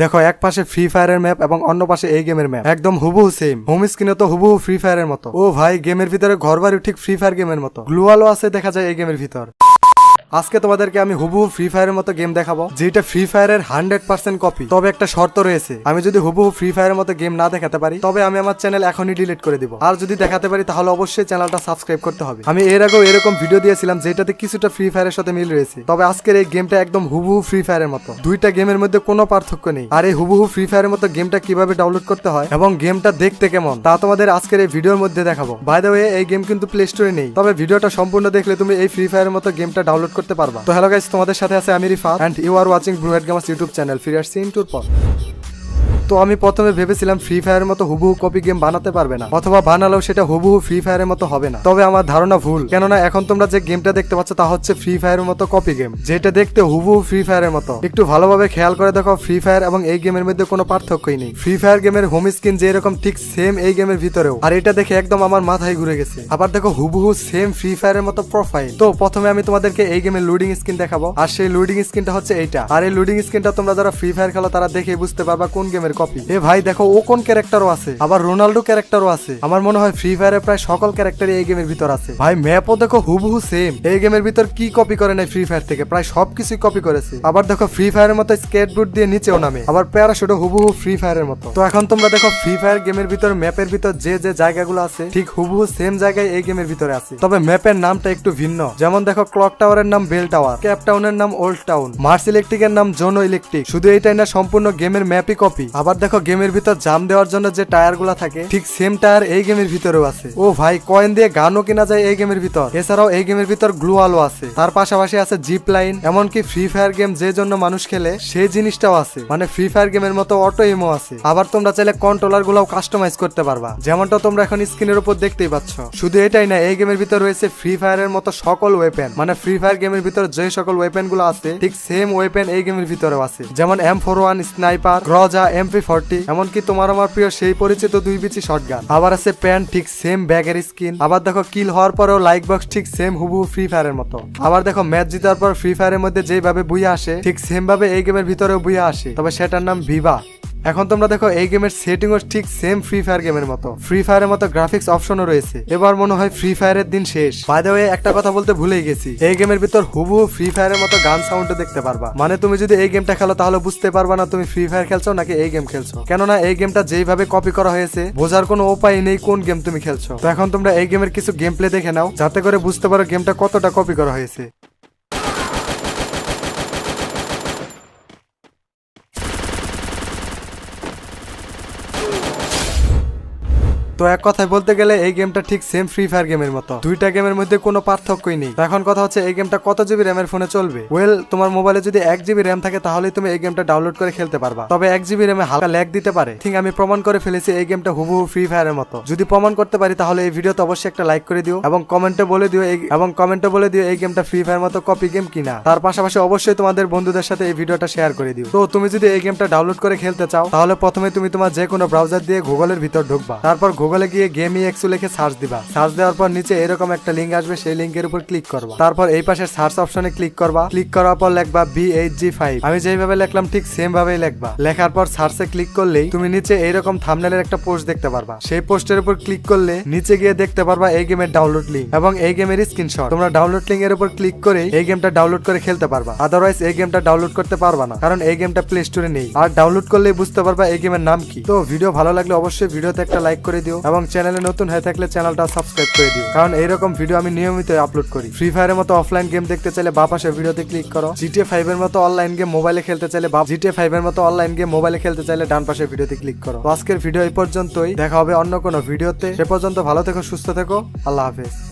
দেখো, এক পাশে ফ্রি ফায়ারের ম্যাপ এবং অন্য পাশে এই গেমের ম্যাপ একদম হুবহু সেম হোম স্ক্রিনে তো হুবহু ফ্রি ফায়ারের মতো। ও ভাই গেমের ভিতরে ঘর বাড়ি ঠিক ফ্রি ফায়ার গেমের মতো। গ্লুয়ালো আছে, দেখা যায় এই গেমের ভিতর। আজকে তোমাদেরকে আমি হুবহু ফ্রি ফায়ারের মতো গেম দেখাবো যেটা ফ্রি ফায়ারের হান্ড্রেড পার্সেন্ট কপি তবে একটা শর্ত রয়েছে, আমি যদি হুবহু ফ্রি ফায়ারের মতো গেম না দেখাতে পারি, তবে আমি আমার চ্যানেল এখনই ডিলিট করে দিব। আর যদি দেখাতে পারি, তাহলে অবশ্যই চ্যানেলটা সাবস্ক্রাইব করতে হবে। আমি এর আগেও এরকম ভিডিও দিয়েছিলাম যেটাতে কিছুটা ফ্রি ফায়ারের সাথে মিল রয়েছে। তবে আজকের এই গেমটা একদম হুবহু ফ্রি ফায়ারের মতো। দুইটা গেমের মধ্যে কোনো পার্থক্য নেই। আর এই হুবহু ফ্রি ফায়ারের মতো গেমটা কীভাবে ডাউনলোড করতে হয় এবং গেমটা দেখতে কেমন, তা তোমাদের আজকের এই ভিডিওর মধ্যে দেখাবো। বাই এই গেম কিন্তু প্লে স্টোরে নেই। তবে ভিডিওটা সম্পূর্ণ দেখলে তুমি এই ফ্রি ফায়ারের মতো গেমটা ডাউনলোড করতে পারবা। তো হ্যালো গাইস তোমাদের সাথে আছে আমি Rifat and you are watching blue head gamers YouTube channel ফিরে আসছি ইন্টুর পর। তো আমি প্রথমে ভেবেছিলাম ফ্রি ফায়ারের মতো হুবহু কপি গেম বানাতে পারবে না, অথবা বানালেও সেটা হুবহু ফ্রি ফায়ারের মতো হবে না। তবে আমার ধারণা ভুল, কেননা এখন তোমরা যে গেমটা দেখতে পাচ্ছ তা হচ্ছে ফ্রি ফায়ারের মতো কপি গেম যেটা দেখতে হুবহু ফ্রি ফায়ারের মতো। একটু ভালোভাবে খেয়াল করে দেখো ফ্রি ফায়ার এবং এই গেমের মধ্যে কোনো পার্থক্যই নেই। ফ্রি ফায়ার গেমের হোম স্ক্রিন যে এরকম ঠিক সেম এই গেমের ভিতরেও, আর এটা দেখে একদম আমার মাথায় ঘুরে গেছে। আবার দেখো, হুবহু সেম ফ্রি ফায়ারের মতো প্রোফাইল তো প্রথমে আমি তোমাদেরকে এই গেমের লুডিং স্ক্রিন দেখাবো, আর সেই লুডিং স্ক্রিনটা হচ্ছে এইটা। আর এই লুডিং স্ক্রিনটা তোমরা যারা ফ্রি ফায়ার খেলো, তারা দেখে বুঝতে পারবা কোন গেমের কপি এ ভাই, দেখো, ও কোন ক্যারেক্টারও আছে? আবার রোনাল্ডো ক্যারেক্টারও আছে। আমার মনে হয় ফ্রি ফায়ারের প্রায় সকল ক্যারেক্টারই এই গেমের ভিতর আছে। ভাই ম্যাপও দেখো হুবহু সেম এই গেমের ভিতর কি কপি করে নাই ফ্রি ফায়ার থেকে? প্রায় সবকিছুই কপি করেছে। আবার দেখো ফ্রি ফায়ারের মতো স্কেট বুট দিয়ে নিচেও নামে। আবার প্যারাশুটও হুবহু ফ্রি ফায়ারের মতো। তো এখন তোমরা দেখো ফ্রি ফায়ার গেমের ভিতর ম্যাপের ভিতর যে যে জায়গাগুলো আছে, ঠিক হুবহু সেম জায়গায় এই গেমের ভিতরে আছে। তবে ম্যাপের নামটা একটু ভিন্ন। যেমন দেখো ক্লক টাওয়ারের নাম বেল টাওয়ার ক্যাপ টাউনের নাম ওল্ড টাউন মার্স ইলেকট্রিকের নাম জোনো ইলেকট্রিক শুধু এইটাই না, সম্পূর্ণ গেমের ম্যাপই কপি আবার দেখো গেমের ভিতর জাম দেওয়ার জন্য যে টায়ারগুলা থাকে, ঠিক সেম টায়ার এই গেমের ভিতরেও আছে। ও ভাই, কয়েন দিয়ে গানও কেনা যায় এই গেমের ভিতর। এছাড়াও এই গেমের ভিতর গ্লু আলো আছে। তার পাশাপাশি আছে জিপ লাইন, এমনকি ফ্রি ফায়ার গেম যে জন্য মানুষ খেলে, সেই জিনিসটাও আছে। মানে ফ্রি ফায়ার গেমের মতো অটো ইমো আছে। আবার তোমরা চাইলে কন্ট্রোলার গুলাও কাস্টমাইজ করতে পারবা। যেমনটা তোমরা এখন স্ক্রিনের উপর দেখতেই পাচ্ছ। শুধু এটাই না, এই গেমের ভিতর রয়েছে ফ্রি ফায়ারের মতো সকল ওয়েপেন মানে ফ্রি ফায়ার গেমের ভিতর যে সকল ওয়েপেনগুলো আছে, ঠিক সেম ওয়েপেন এই গেমের ভিতরেও আছে। যেমন এম ফোর ওয়ান স্নাইপার রজা গ্রজা এমপি ফর্টি এমনকি তোমার আমার প্রিয় সেই পরিচিত দুই বিচি শটগান আবার আছে প্যান্ট ঠিক সেম ব্যাগের স্কিন আবার দেখো কিল হওয়ার পরেও লাইক বক্স ঠিক সেম হুবহু ফ্রি ফায়ারের মতো। আবার দেখো ম্যাচ জিতার পর ফ্রি ফায়ারের মধ্যে যেভাবে বুইয়া আসে, ঠিক সেম ভাবে এই গেমের ভিতরেও বুইয়া আসে। তবে সেটার নাম ভিভা এখন তোমরা দেখো, এই গেমের সেটিংও ঠিক সেম ফ্রি ফায়ার গেমের মতো। ফ্রি ফায়ারের মতো গ্রাফিক্স অপশনও রয়েছে। এবার মনে হয় ফ্রি ফায়ারের দিন শেষ। বাই দ্য ওয়ে একটা কথা বলতে ভুলেই গেছি। এই গেমের ভিতর হুবহু ফ্রি ফায়ারের মতো গান সাউন্ডও দেখতে পারবা। মানে তুমি যদি এই গেমটা খেলো, তাহলে বুঝতে পারবা না তুমি ফ্রি ফায়ার খেলছো নাকি এই গেম খেলছো। কেননা এই গেমটা যেইভাবে কপি করা হয়েছে, বোঝার কোনো উপায় নেই কোন গেম তুমি খেলছো। তো এখন তোমরা এই গেমের কিছু গেম প্লে দেখে নাও, যাতে করে বুঝতে পারো গেমটা কতটা কপি করা হয়েছে। তো এক কথায় বলতে গেলে এই গেমটা ঠিক সেম ফ্রি ফায়ার গেমের মতো। দুইটা গেমের মধ্যে কোনো পার্থক্যই নেই। এখন কথা হচ্ছে, এই গেমটা কত জিবি র্যামের ফোনে চলবে? ওয়েল তোমার মোবাইলে যদি এক জিবি র্যাম থাকে, তাহলেই তুমি এই গেমটা ডাউনলোড করে খেলতে পারবা। তবে এক জিবি র্যামে হালকা ল্যাগ দিতে পারে। ঠিক আমি প্রমাণ করে ফেলেছি, এই গেমটা হুবহু ফ্রি ফায়ারের মতো। যদি প্রমাণ করতে পারি, তাহলে এই ভিডিওতে অবশ্যই একটা লাইক করে দিও। এবং কমেন্টে বলে দিও এবং কমেন্টে বলে দিও এই গেমটা ফ্রি ফায়ার মতো কপি গেম কিনা। তার পাশাপাশি অবশ্যই তোমাদের বন্ধুদের সাথে এই ভিডিওটা শেয়ার করে দিও। তো তুমি যদি এই গেমটা ডাউনলোড করে খেলতে চাও, তাহলে প্রথমে তুমি তোমার যে কোনো ব্রাউজার দিয়ে গুগলের ভিতর ঢুকবা। তারপর গুগলে গিয়ে গেম এক্সু লিখে সার্চ দিবা। সার্চ দেওয়ার পর নিচে এরকম একটা লিঙ্ক আসবে, সেই লিঙ্কের উপর ক্লিক করবা। তারপর এই পাশে সার্চ অপশনে ক্লিক করবা। ক্লিক করার পর লিখবা বি এইচ জি ফাইভ আমি যেভাবে লিখলাম, ঠিক সেম ভাবেই লিখবা। লেখার পর সার্চে ক্লিক করলেই তুমি নিচে এইরকম থামনেলের একটা পোস্ট দেখতে পারবা। সেই পোস্টের উপর ক্লিক করলে নিচে গিয়ে দেখতে পারবা এই গেমের ডাউনলোড লিঙ্ক এবং এই গেমের স্ক্রিনশট তোমরা ডাউনলোড লিঙ্ক এর উপর ক্লিক করে এই গেমটা ডাউনলোড করে খেলতে পারবা। আদারওয়াইজ এই গেমটা ডাউনলোড করতে পারবা না, কারণ এই গেমটা প্লে স্টোরে নেই। আর ডাউনলোড করলে বুঝতে পারবা এই গেমের নাম কি। তো ভিডিও ভালো লাগলে অবশ্যই ভিডিওতে একটা লাইক করে দিও। এবং চ্যানেলে নতুন হয়ে থাকলে চ্যানেলটা সাবস্ক্রাইব করে দিও। কারণ এইরকম ভিডিও আমি নিয়মিত আপলোড করি। ফ্রি ফায়ারের মতো অফলাইন গেম দেখতে চাইলে বা পাশে ভিডিওতে ক্লিক করো। জিটিএ ফাইভ এর মতো অনলাইন গেম মোবাইলে খেলতে চাইলে বা জিটিএ ফাইভ এর মতো অনলাইন গেম মোবাইলে খেলতে চাইলে ডান পাশে ভিডিওতে ক্লিক করো। আজকের ভিডিও এই পর্যন্তই। দেখা হবে অন্য কোনো ভিডিওতে সে পর্যন্ত ভালো থেকো, সুস্থ থেকো। আল্লাহ হাফেজ।